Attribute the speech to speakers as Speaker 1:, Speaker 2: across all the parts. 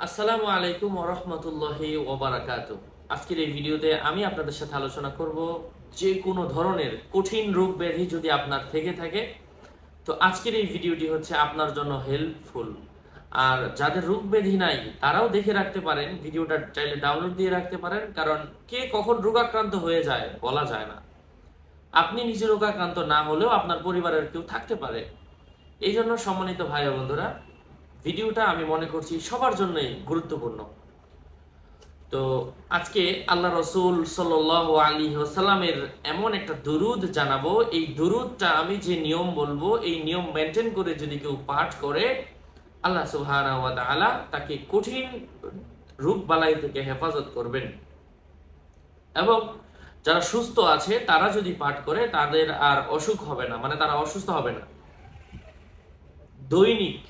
Speaker 1: আসসালামু আলাইকুম ওরহমতুল্লাহি ওবারাকাতু আজকের এই ভিডিওতে আমি আপনাদের সাথে আলোচনা করব যে কোনো ধরনের কঠিন রোগ ব্যাধি যদি আপনার থেকে থাকে, তো আজকের এই ভিডিওটি হচ্ছে আপনার জন্য হেল্পফুল আর যাদের রোগ ব্যাধি নাই, তারাও দেখে রাখতে পারেন, ভিডিওটা চাইলে ডাউনলোড দিয়ে রাখতে পারেন, কারণ কে কখন রোগাক্রান্ত হয়ে যায় বলা যায় না। আপনি নিজে রোগাক্রান্ত না হলেও আপনার পরিবারের কেউ থাকতে পারে। এই জন্য সম্মানিত ভাই বন্ধুরা ভিডিওটা আমি মনে করছি সবার জন্যই গুরুত্বপূর্ণ। তো আজকে আল্লাহ রসুল সাল আলী সাল্লামের এমন একটা দুরুদ জানাব। এই দুরুদটা আমি যে নিয়ম বলব, এই নিয়ম মেনটেন করে যদি কেউ পাঠ করে, আল্লাহ সুবহানা ওয়া তাকে কঠিন রূপ বালাই থেকে হেফাজত করবেন। এবং যারা সুস্থ আছে, তারা যদি পাঠ করে, তাদের আর অসুখ হবে না মানে তারা অসুস্থ হবে না। দৈনিক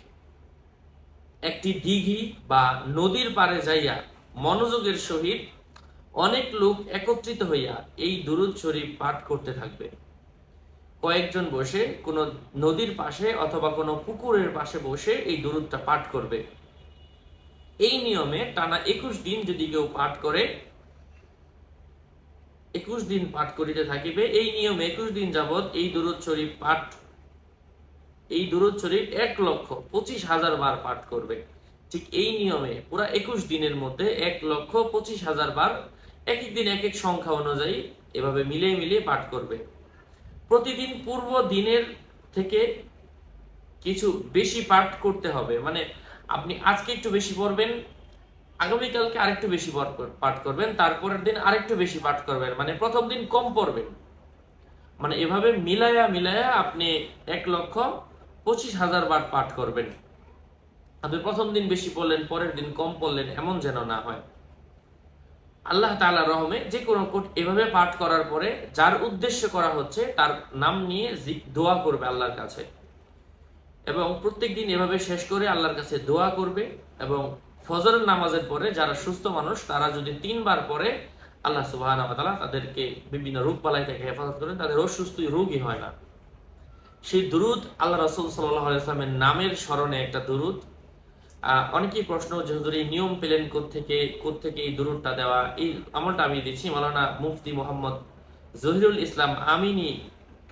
Speaker 1: একটি দিঘি বা নদীর পারে যাইয়া মনোযোগের সহিত অনেক লোক একত্রিত হইয়া এই দুরুদ শরীফ পাঠ করতে থাকবে। কয়েকজন বসে কোনো নদীর পাশে অথবা কোনো পুকুরের পাশে বসে এই দুরুদটা পাঠ করবে। এই নিয়মে টানা একুশ দিন যদি কেউ পাঠ করে, একুশ দিন পাঠ করিতে থাকিবে। এই নিয়মে একুশ দিন যাবৎ এই দুরুদ শরীফ পাঠ এই দুরুদ শরীফ এক লক্ষ পঁচিশ হাজার বার পাঠ করবে। ঠিক এই নিয়মে পুরা একুশ দিনের মধ্যে এক লক্ষ পঁচিশ হাজার বার এক এক দিন এক এক সংখ্যা অনুযায়ী এভাবে মিলিয়ে মিলিয়ে পাঠ করবে। প্রতিদিন পূর্ব দিনের থেকে কিছু বেশি পাঠ করতে হবে। মানে আপনি আজকে একটু বেশি পড়বেন, আগামীকালকে আরেকটু বেশি পাঠ করবেন, তারপরের দিন আরেকটু বেশি পাঠ করবেন। মানে প্রথম দিন কম পড়বেন। মানে এভাবে মিলায়া মিলায়া আপনি এক লক্ষ পঁচিশ হাজার বার পাঠ করবেন। আপনি প্রথম দিন বেশি পড়লেন, পরের দিন কম পড়লেন, এমন যেন না হয়। আল্লাহ তাআলা রহমে যে কোনো কোট- এভাবে পাঠ করার পরে যার উদ্দেশ্য করা হচ্ছে তার নাম নিয়ে দোয়া করবে আল্লাহর কাছে। এবং প্রত্যেক দিন এভাবে শেষ করে আল্লাহর কাছে দোয়া করবে এবং ফজরের নামাজের পরে যারা সুস্থ মানুষ, তারা যদি তিনবার পরে আল্লাহ সুবাহ তাদেরকে বিভিন্ন রোগ বালাই থেকে হেফাজত করেন। তাদের অসুস্থ রোগই হয় না। সেই দুরুদ আল্লাহ রসুল সাল্লামের নামের স্মরণে একটা দুরুদ। অনেকেই প্রশ্ন যে নিয়ম পেলেন কোত্থেকে? কোত্থেকে এই দুরুদটা দেওয়া? এই আমলটা আমি দিচ্ছি। মালানা মুফতি মোহাম্মদ জহিরুল ইসলাম আমিনী,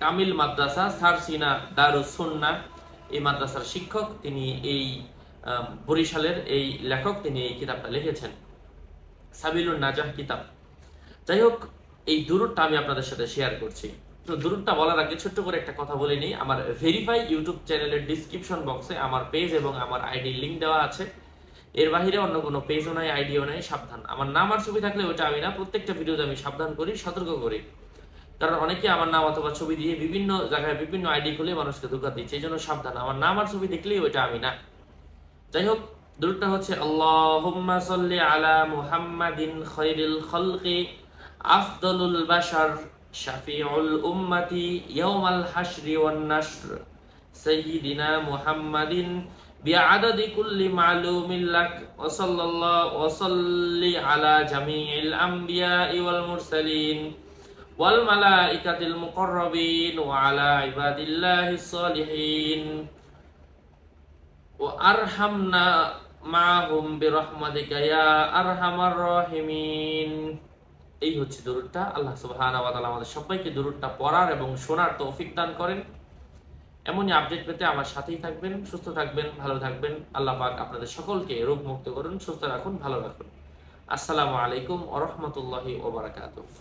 Speaker 1: কামিল মাদ্রাসা সারসিনা দারুস সুন্না, এই মাদ্রাসার শিক্ষক। তিনি এই বরিশালের এই লেখক। তিনি এই কিতাবটা লিখেছেন। সাবিলুন নাজাহ কিতাব। যাই হোক, এই দুরুদটা আমি আপনাদের সাথে শেয়ার করছি। তো দুরুদটা বলার আগে ছোট্ট করে একটা কথা বলে নিই। আমার ভেরিফাই ইউটিউব চ্যানেলের ডিসক্রিপশন বক্সে আমার পেজ এবং আমার আইডি লিংক দেওয়া আছে। এর বাহিরে অন্য কোনো পেজও নাই আইডিও নাই, সাবধান। আমার নাম আর ছবি থাকলে ওটা আমি না, প্রত্যেকটা ভিডিওতে আমি সাবধান করি, সতর্ক করি। কারণ অনেকে আমার নাম অথবা ছবি দিয়ে বিভিন্ন জায়গায় বিভিন্ন আইডি খুলে মানুষকে ধোকা দিচ্ছে, এই জন্য সাবধান। আমার নাম আর ছবি দেখলেই ওইটা আমি না। যাই হোক দুটোটা হচ্ছে, আল্লাহুম্মা সাল্লি আলা মুহাম্মাদিন খায়রিল খালকি আফদলুল বাশার। শাফিউল উম্মতি ইয়াউমাল হাশরি ওয়ান নাশর সাইয়্যিদিনা মুহাম্মাদিন بعدد كل معلوم لك وصلى الله وصلي على جميع الأنبياء والمرسلين والملائكة المقربين وعلى عباد الله الصالحين وأرحمنا معهم برحمتك يا أرحم الراحمين এই হচ্ছে দরুদটা। আল্লাহ তাআলা আমাদের সবাইকে দরুদটা পড়ার এবং শোনার তৌফিক দান করেন। এমনই আপডেট পেতে আমার সাথেই থাকবেন, সুস্থ থাকবেন, ভালো থাকবেন। আল্লাহ পাক আপনাদের সকলকে রোগ মুক্ত করুন, সুস্থ রাখুন, ভালো রাখুন। আসসালামু আলাইকুম ওয়া রাহমাতুল্লাহি ওয়া বারাকাতুহু।